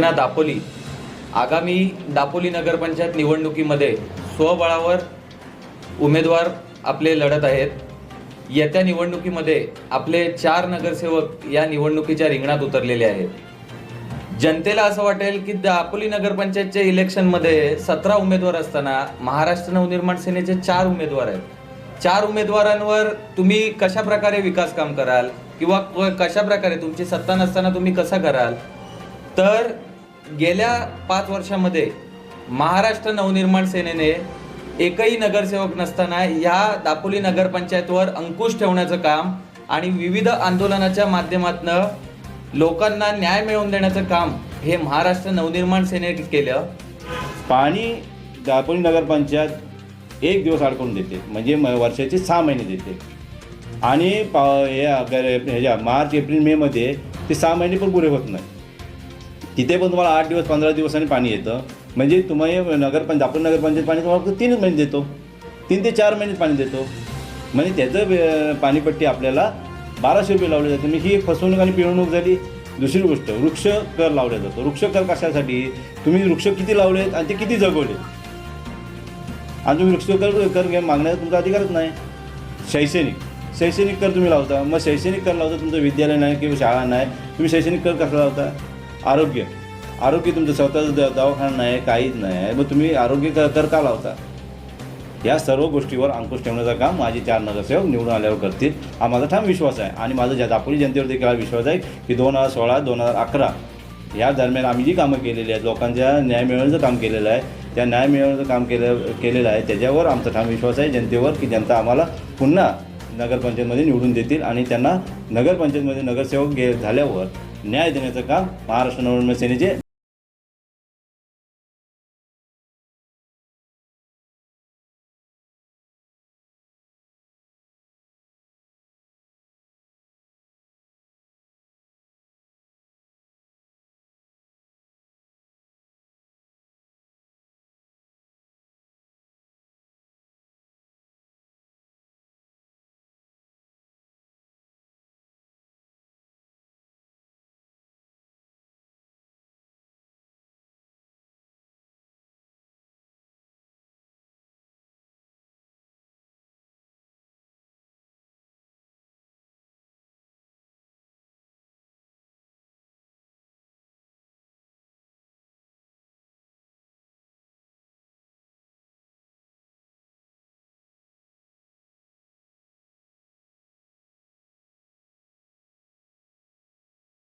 दापोली. आगामी दापोली नगरपंचायत निवडणुकीमध्ये स्वबळावर उमेदवार आपले लढत आहेत. येत्या निवडणुकीमध्ये आपले चार नगरसेवक या निवडणुकीच्या रिंगणात उतरलेले आहेत. जनतेला असं वाटेल की दापोली नगरपंचायतच्या इलेक्शनमध्ये सतरा उमेदवार असताना महाराष्ट्र नवनिर्माण सेनेचे चार उमेदवार आहेत. चार उमेदवारांवर तुम्ही कशा प्रकारे विकास काम कराल? किंवा कशा प्रकारे तुमची सत्ता नसताना तुम्ही कसा कराल? तर गेल्या पाच वर्षामध्ये महाराष्ट्र नवनिर्माण सेनेने एकही नगरसेवक नसताना ह्या दापोली नगरपंचायतवर अंकुश ठेवण्याचं काम आणि विविध आंदोलनाच्या माध्यमातनं लोकांना न्याय मिळवून देण्याचं काम हे महाराष्ट्र नवनिर्माण सेनेने केलं. पाणी दापोली नगरपंचायत एक दिवस अडकून देते म्हणजे म वर्षाचे सहा महिने देते. आणि पा हे ह्याच्या मार्च एप्रिल मेमध्ये ते सहा महिने पण पुरे होत नाही. तिथे पण तुम्हाला आठ दिवस पंधरा दिवसांनी पाणी येतं. म्हणजे तुम्ही नगरपंच आपण नगरपंचायत पाणी तुम्हाला फक्त तीनच महिने देतो. तीन ते चार महिने पाणी देतो. म्हणजे त्याचं पाणीपट्टी आपल्याला बाराशे रुपये लावले जाते. म्हणजे ही एक फसवणूक आणि पिळवणूक झाली. दुसरी गोष्ट वृक्ष कर लावला जातो. वृक्ष कर कशासाठी? तुम्ही वृक्ष किती लावलेत आणि ते किती जगवले आणि तुम्ही वृक्ष कर कर मागण्याचा तुमचा अधिकारच नाही. शैक्षणिक. शैक्षणिक कर तुम्ही लावता. मग शैक्षणिक कर लावता तुमचं विद्यालय नाही किंवा शाळा नाही. तुम्ही शैक्षणिक कर कसा लावता? आरोग्य. आरोग्य तुमचं स्वतःचं द दवाखाना नाही काहीच नाही. मग तुम्ही आरोग्य कर का लावता? या सर्व गोष्टीवर अंकुश ठेवण्याचं काम माझे चार नगरसेवक निवडून आल्यावर करतील. हा माझा ठाम विश्वास आहे. आणि माझा ज्या दापोली जनतेवर देखील हा विश्वास आहे की दोन हजार सोळा दोन हजार अकरा या दरम्यान आम्ही जी कामं केलेली आहेत लोकांच्या न्याय मिळवण्याचं काम केलेलं आहे त्या न्याय मिळवण्याचं काम केलं केलेलं आहे त्याच्यावर आमचा ठाम विश्वास आहे जनतेवर की जनता आम्हाला पुन्हा नगरपंचायतमध्ये निवडून देतील आणि त्यांना नगरपंचायतमध्ये नगरसेवक गे झाल्यावर न्याय देण्याचं काम महाराष्ट्र नवनिर्माण सेनेचे